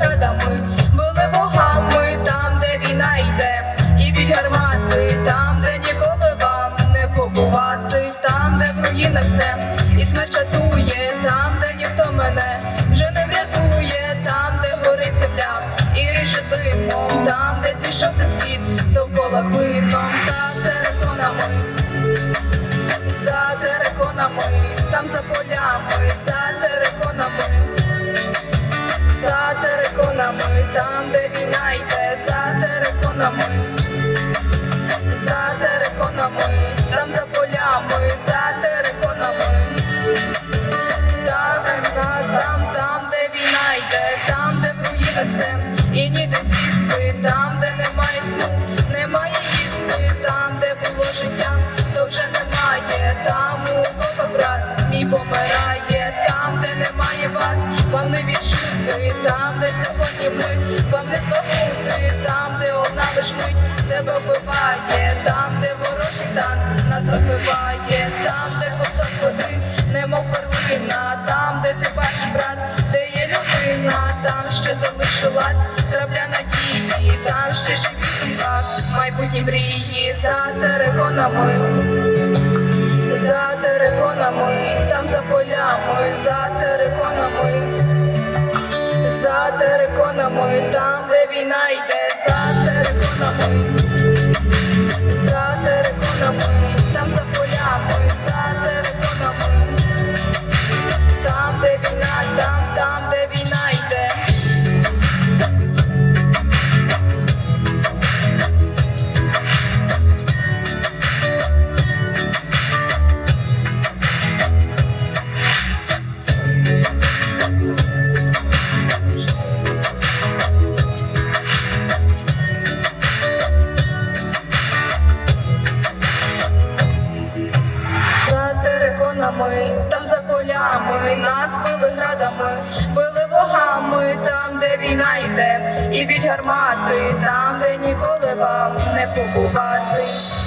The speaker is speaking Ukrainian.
градами, були богами там, де війна йде, і під гармати, там, де ніколи вам не побувати, там, де в руїнах все, і смерть чатує, там, де ніхто мене вже не врятує, там, де горить земля, і ріже димом, там, де зійшовся світ, довкола клином, за териконами, за териконами, там за полями, за териконами там, де війна йде, за териконами. За териконами, там за полями, за териконами, за вина, там, там, де війна йде, там, де в руїнах все, і ніде сісти, там, де немає сну, немає їсти, там, де було життя, то вже немає, там у кого брат мій помирає, вам не відчути, там, де сьогодні ми, вам не збагнути, там, де одна лиш мить тебе вбиває, там, де ворожий танк нас розбиває, там, де ковток води, немов перлина, там, де ти бачиш брат, де є людина, там ще залишилась крапля надії, там ще живі думка, майбутні мрії за териконами, Татарко на мој там, де ви најде. Териконами, там за полями, нас били градами, били вогами, там, де війна йде, і б'ють гармати, там, де ніколи вам не побувати.